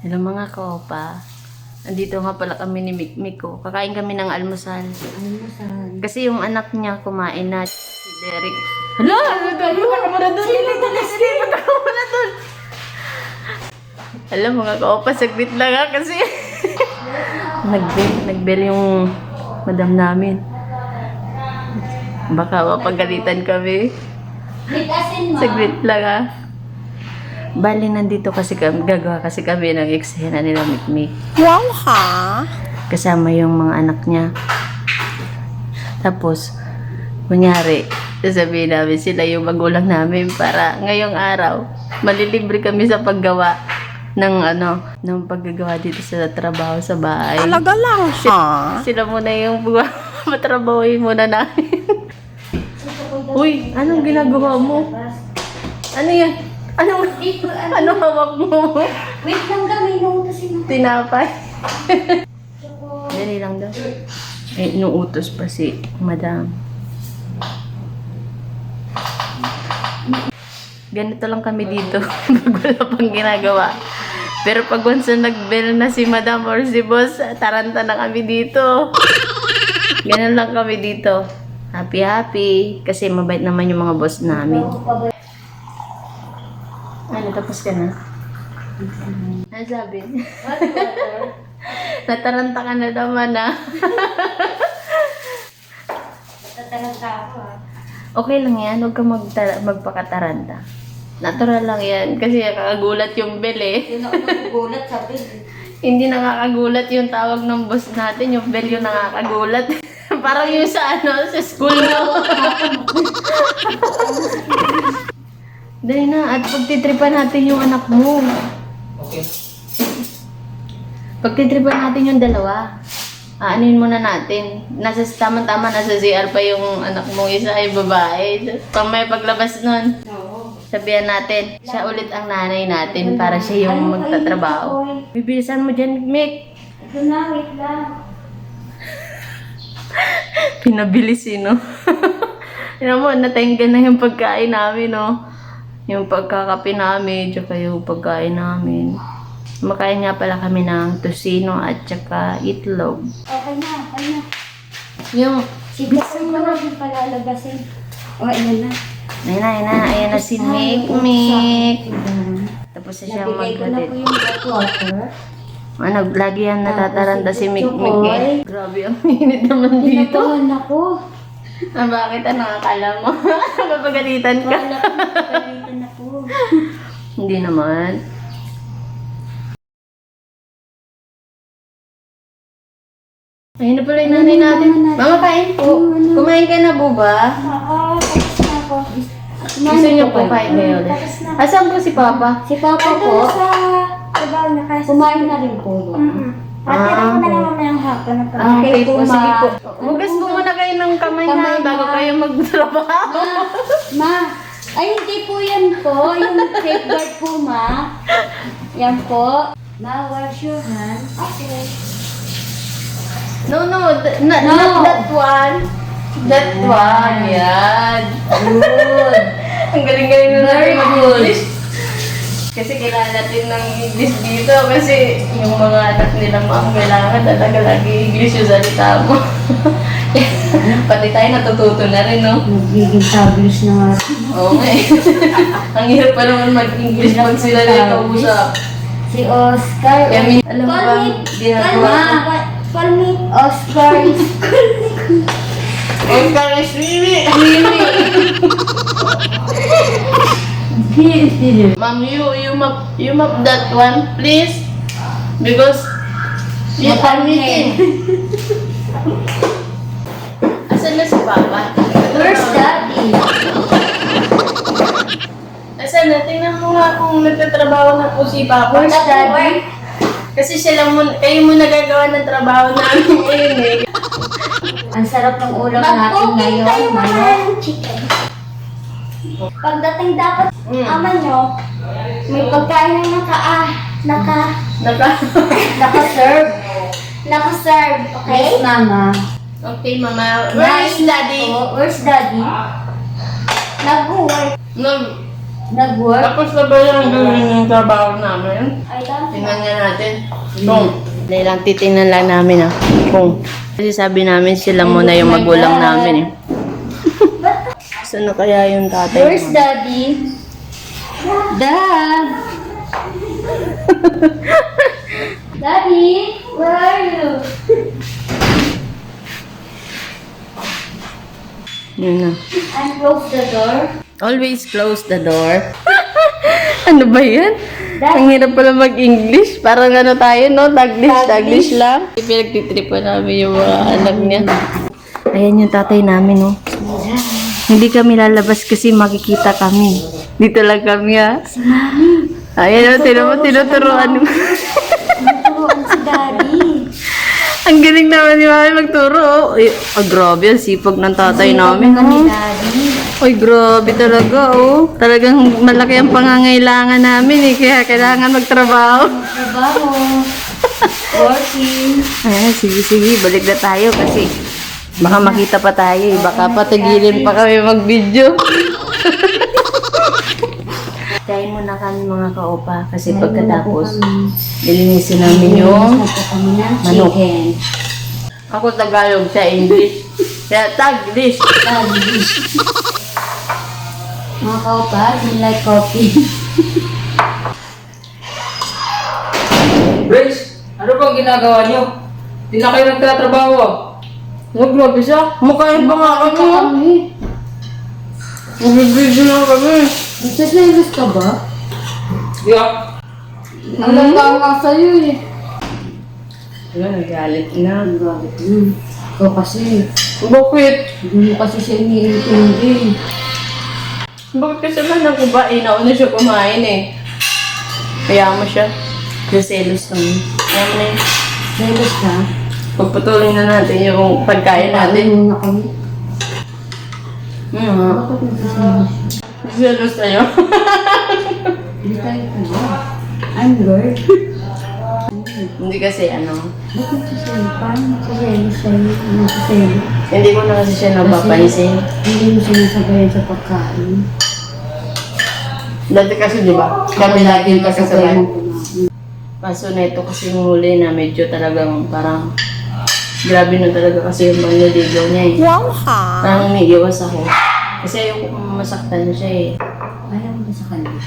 Hello mga kaopa. Andito nga pala kami ni Mikmik ko. Kakain kami ng almusal. Almusal. Kasi yung anak niya kumain na si Derek. Hala! Nagagawa ka muna doon! Silipat ako muna doon! Alam mga kaopa, saglit lang ha kasi nagbel, nagbel yung madam namin. Baka mapagalitan kami. Saglit lang ha. Bali, nandito kasi kami, gagawa kasi kami ng eksena nila Mikmik. Wow ha? Kasama yung mga anak niya. Tapos, kunyari, sasabihin namin sila yung magulang namin para ngayong araw, malilibre kami sa paggawa ng ano, ng paggagawa dito sa trabaho sa bahay. Talaga lang ha? Sila muna yung buwa, matrabahoin muna namin. Uy, anong ginagawa mo? Ano yan? Ano, ano hawak mo? Wait lang kami, inuutasin mo. Tinapay. Dali lang daw. Eh, inuutos pa si madam. Ganito lang kami dito. Pag wala pang ginagawa. Pero pag once na nag-bell na si madam or si boss, taranta na kami dito. Ganun lang kami dito. Happy happy. Kasi mabait naman yung mga boss namin. Ano, tapos ka na? Ano sabi? Nataranta ka na naman ah. Tatalanta ako ha. Okay lang yan, huwag kang magta- magpakataranta. Natural lang yan, kasi nakakagulat yung bell eh. Yun ako nagugulat sabi. Hindi nakakagulat yung tawag ng boss natin, yung bell yung nakakagulat. Parang yung sa ano, sa school mo. Dali na, at pagtitripan natin yung anak mo. Okay. Pagtitripan natin yung dalawa. Aanin muna natin. Nasa tama-tama, nasa ZR pa yung anak mo isa ay babae. Pang may paglabas nun, Oo. sabihan natin, siya ulit ang nanay natin para siya yung magtatrabaho. Bibilisan mo dyan, Mick. Ito na, wait lang. Pinabilis eh, no? Tignan mo, natenggan na yung pagkain namin, no? Yung pagkakape namin, tsaka yung pagkain namin. Makain nga pala kami ng tosino at tsaka itlog. Okay na, okay na. Yung, Si Jason mo na yung palalabasin. O, ayan na. ayun na, ayun na, ayun na si Mick, Mick. Tapos na siya Nabigay ko na po yung hot water. Ano, lagi yan natataranta si Mick. Mick eh. Grabe, ang init naman dito. Tinatahan ako. Ah, bakit? Ano, akala mo? Mapagalitan ka? Wala. Hindi naman. Ayun na pala yung nanay natin. Mama, kain po. Kumain ka na, buba? Oo, tapos na ako. Gusto niyo po kain kayo ulit? Tapos na. Asan po si Papa? Si Papa po, sa trabaho na kasi. Kumain na rin po. Mm-mm. Patira ko na lang mamayang hapon na Ah, okay po. ma. Sige po. Hugas po muna kayo ng kamay Kamay na bago kayo magtrabaho. Ma, ay hindi po yan po. Yung safeguard po, ma. Yan po. Ma, wash your hands. Okay. No, no. th- na- No. Not that one. That one. Yan. Good. Ang galing-galing na Very natin mag-English. Kasi kailangan natin ng English dito kasi yung mga anak nila ma'am kailangan talaga lagi English yung salita mo. Pati tayo natututo na rin, no? Nagiging tablos na nga. Oo nga eh. Ang hirap pa naman mag-English pag sila na yung kausap. Si Oscar. Kaya min- alam mo Call ba, me- ginagawa call ko. me- Call me Oscar. Oscar is really, really. Ma'am, you, you map, you map that one, please. Because you are meeting. Asan na si Papa? Where's daddy? Asan na? Tingnan mo nga kung nagtatrabaho na po si Papa. Where's daddy? Kasi sila mo, kayo mo nagagawa ng trabaho namin ngayon eh. Ang sarap ng ulam natin ngayon. Ano? chicken. Pagdating dapat Mm. ama nyo, may pagkain na naka, ah, naka, Naka. naka-serve. Naka-serve, okay? Yes, mama. Okay, Mama. Where is Daddy? Po, Where's daddy? Nag-work. No, Nag-work? Tapos na ba yung gawin yung trabaho namin? Ay, tapos. Tingnan nga natin. Kung, Dahil lang titingnan lang namin ah. Kung, kasi sabi namin sila muna yung magulang namin eh. Saan na kaya yung tatay Where's mo? daddy? Dad! daddy, where are you? Yun na. And close the door. Always close the door. ano ba yan? Dad. Ang hirap pala mag-English. Parang ano tayo, no? Taglish, taglish lang. Pinagtitripan namin yung mga anak niya. Ayan yung tatay namin, no? Hindi kami lalabas kasi makikita kami. Dito lang kami, ha? Si mami. Ayan, no? Tino mo. Turuan si daddy. Ang galing naman ni mami magturo. oh. Ay, oh, grabe, ang sipag ng tatay namin, daddy. Ay, grabe talaga, oh. Talagang malaki ang pangangailangan namin, eh. Kaya kailangan magtrabaho. Trabaho. Working. Ayan, sige, sige. Balik na tayo kasi baka makita pa tayo, eh. Baka patagilin pa kami mag-video. Kain muna kami mga kaopa kasi pagkatapos nilinisin namin yung Manok. ako Tagalog sa English. Kaya Taglish. Mga kaupa, do you like coffee? Brace, ano bang ginagawa niyo? Hindi na kayo nagtatrabaho. Huwag grabe siya. Makain pa nga kami. kami. Mag-video na kami. Nagsaselos ka ba? Yeah. Ang ganda nga sa'yo eh. Wala, nagalit na. Ang galit mo. Ikaw kasi, Bakit? hindi mo kasi siya iniintindi. Bakit kasi man ang kumain? Nauna siya kumain eh. Kaya mo siya. Gaselos lang. Kaya mo na yun. Selos ka? Pagpatuloy na natin yung pagkain natin. Ano na kami? Hmm. Bakit nagsaselos? Gaselos tayo. Hindi tayo. I'm girl. Hindi kasi ano. Bakit? Parang nagsaselos sa'yo. Nagsaselos. Hindi ko na kasi siya napapansin. Hindi mo sinasabayan sa pagkain. Dati kasi di ba? Kami lagi mo kumain. Kaso na ito kasi yung huli na medyo talagang parang grabe na talaga kasi yung panliligaw niya eh. Wow ha! Parang umiiwas ako. Kasi ayoko masaktan siya eh. Ayaw mo sa kanya?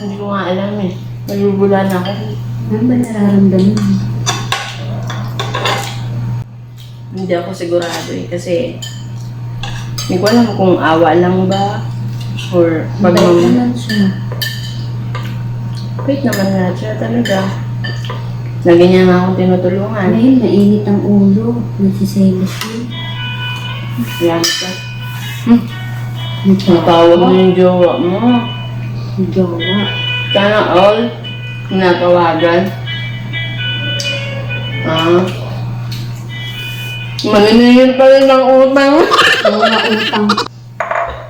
Hindi ko nga alam eh. Nagugula na ako. Ano ba nararamdaman mo? Hindi ako sigurado eh. Kasi hindi ko alam kung awa lang ba or pag Mabait naman siya. Wait naman nga siya talaga. Lagi niya nga akong tinutulungan. Ngayon, mainit ang ulo. Nagsiselos yun. Yan siya. Hmm. Nagtawa. Matawag mo yung jowa mo. Jowa. Sana all natawagan. Ah. Maniningin pa rin ng utang. Jowa utang.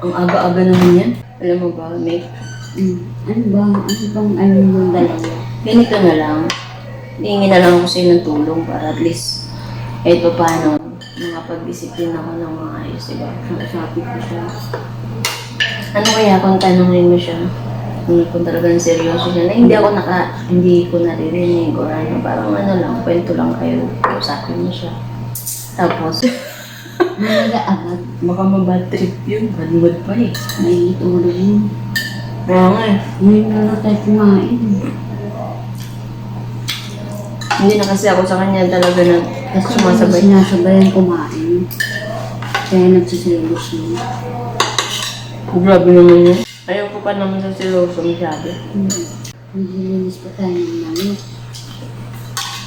Ang aga-aga naman yan. Alam mo ba, Nick? Mm. Ano ba? Ano bang ano yung dalawa? Ganito na lang. Hihingi na lang ako sa'yo ng tulong para at least kahit pa paano makapag-disiplina ako ng mga ayos, diba? Kausapin ko siya. Ano kaya kung tanongin mo siya? Kung, kung talagang seryoso siya na hindi ako naka, hindi ko naririnig or ano, parang ano lang, kwento lang kayo. Usapin mo siya. Tapos, Malaga agad. baka mabad trip yun. Bad mood pa eh. Mainit ulo yun. Kaya nga eh. Ngayon na tayo kumain. Hindi na kasi ako sa kanya talaga na Kasi sumasabay. hindi sinasabayan kumain. Kaya nagsiselos yun. Grabe naman yun. Ayaw ko pa naman sa siloso masyado. Hmm. Naglilinis pa tayo ng langit.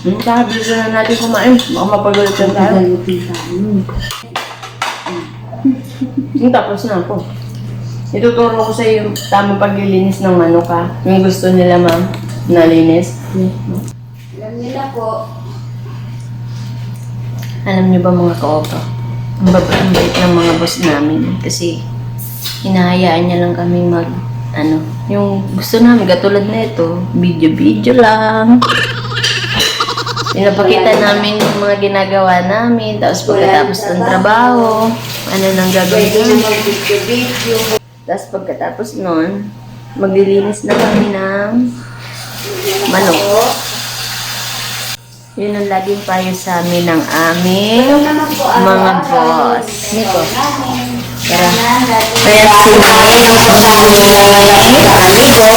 Hmm, bilisan na natin kumain. Baka mapagalitan tayo. Pagalitin tayo. Hmm, tapos na ako. Ituturo ko sa iyo yung tamang paglilinis ng manok ha. Yung gusto nila ma'am, nalinis. Nila po, Alam niyo ba mga kaopa? Ang babait ng mga boss namin. Kasi hinahayaan niya lang kami mag ano, yung gusto namin, katulad na ito, video-video lang. Pinapakita namin yung mga ginagawa namin, tapos pagkatapos ng trabaho, ano nang gagawin namin. Tapos pagkatapos nun, maglilinis na kami ng manok. Yun ang laging payo sa amin ng aming mga boss. Nito. namin. Tara. Kaya sini yung pagkain nila ngayon ni Amigo.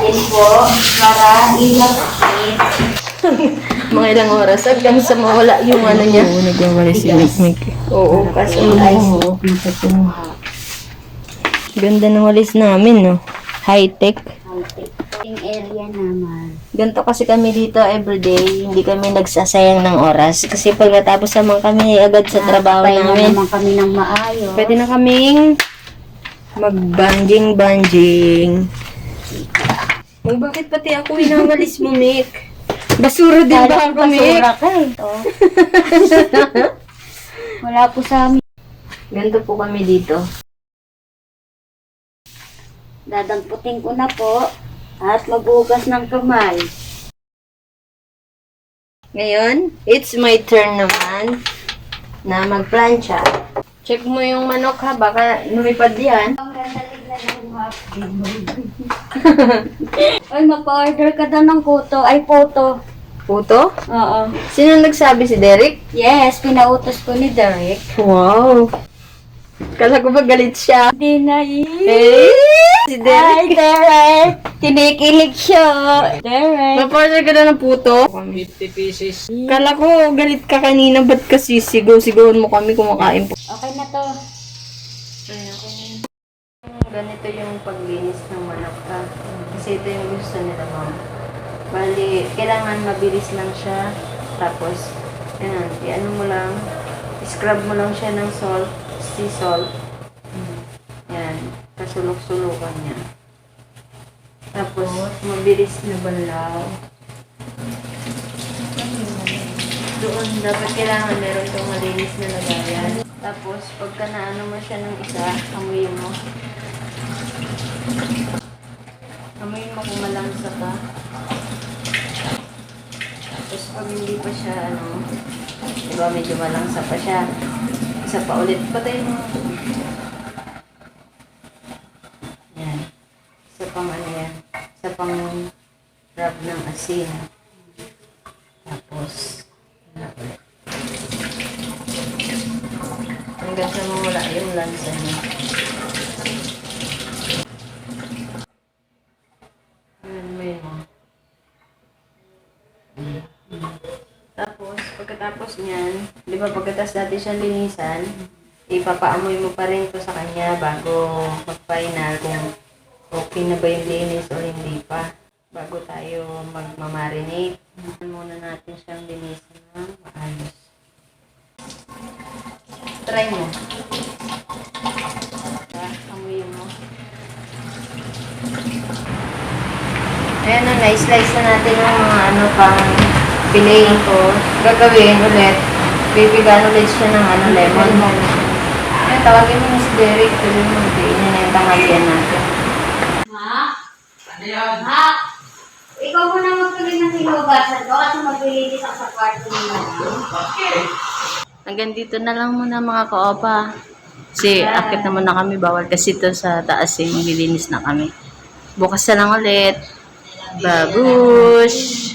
Yan po, para ilapit. Mga ilang oras hanggang sa mawala yung ano niya. Oo, nagwawala si Mikmik. Oo, kasi ay Ganda ng walis namin, no? High-tech. Ang area naman. Ganito kasi kami dito everyday. Hindi kami nagsasayang ng oras. Kasi pag natapos naman kami agad sa trabaho Pahinga namin, naman kami ng maayos. pwede na kaming mag-banjing-banjing. Oh, bakit pati ako inawalis mo, Mick? Basura din ba ako, Mick? Basura ka eh. Wala po sa amin. Ganito po kami dito. Dadamputin ko na po at maghugas ng kamay. Ngayon, it's my turn naman na magplancha. Check mo yung manok ha, baka lumipad yan. Ay, magpa-order ka daw ng kuto. Ay, photo. Puto? Oo. Sino nagsabi si Derek? Yes, pinautos ko ni Derek. Wow! Kala ko ba galit siya? Hindi na eh. Si Hi, Derek! Derek! Kinikilig siya. Derek! Maporder ka na ng puto? 50 pieces. Kala ko galit ka kanina, ba't kasi sigaw-sigawan mo kami kumakain po? Okay na to. Ganito yung paglinis ng manok ha. Kasi ito yung gusto nila ma'am. Bali, kailangan mabilis lang siya. Tapos, yan, i-ano mo lang, scrub mo lang siya ng salt, sea salt. Yan, kasulok-sulukan niya. Tapos, mabilis na banlaw. Doon, dapat kailangan meron kang malinis na lagayan. Tapos, pagka naano mo siya ng isa, amoy mo. Amoy mo kung malamsa ka. Tapos, pag hindi pa siya, ano, di ba, medyo malangsa pa siya. Isa pa ulit, patay mo. Yan. Isa pang ano yan. Isa pang rub ng asin. Tapos, ano ulit. Hanggang sa mawala yung lansa niya. Ayan mo yun. oh. Tapos, pagkatapos niyan, di ba pagkatapos natin siyang linisan, ipapaamoy mo pa rin to sa kanya bago mag-final kung okay na ba yung linis o hindi pa. Bago tayo magmamarinate. Muna natin siyang linisan ng maayos. Try mo. Ah, Amoy mo. Ayan na, na-slice na natin yung mga ano pang pilayin ko. Gagawin ulit. Bibigan ulit siya ng ano, lemon. Ayan, tawagin mo na si Derek. Tuloy mo, kainin na yung tanghalian natin. Ha? Ha? Ikaw muna magtuloy ng hinugasan ko kasi maglilinis ako sa kwarto nila. Hanggang dito na lang muna mga koopa. Kasi akit na muna kami. Bawal kasi ito sa taas eh. Maglilinis na kami. Bukas na lang ulit. Babush!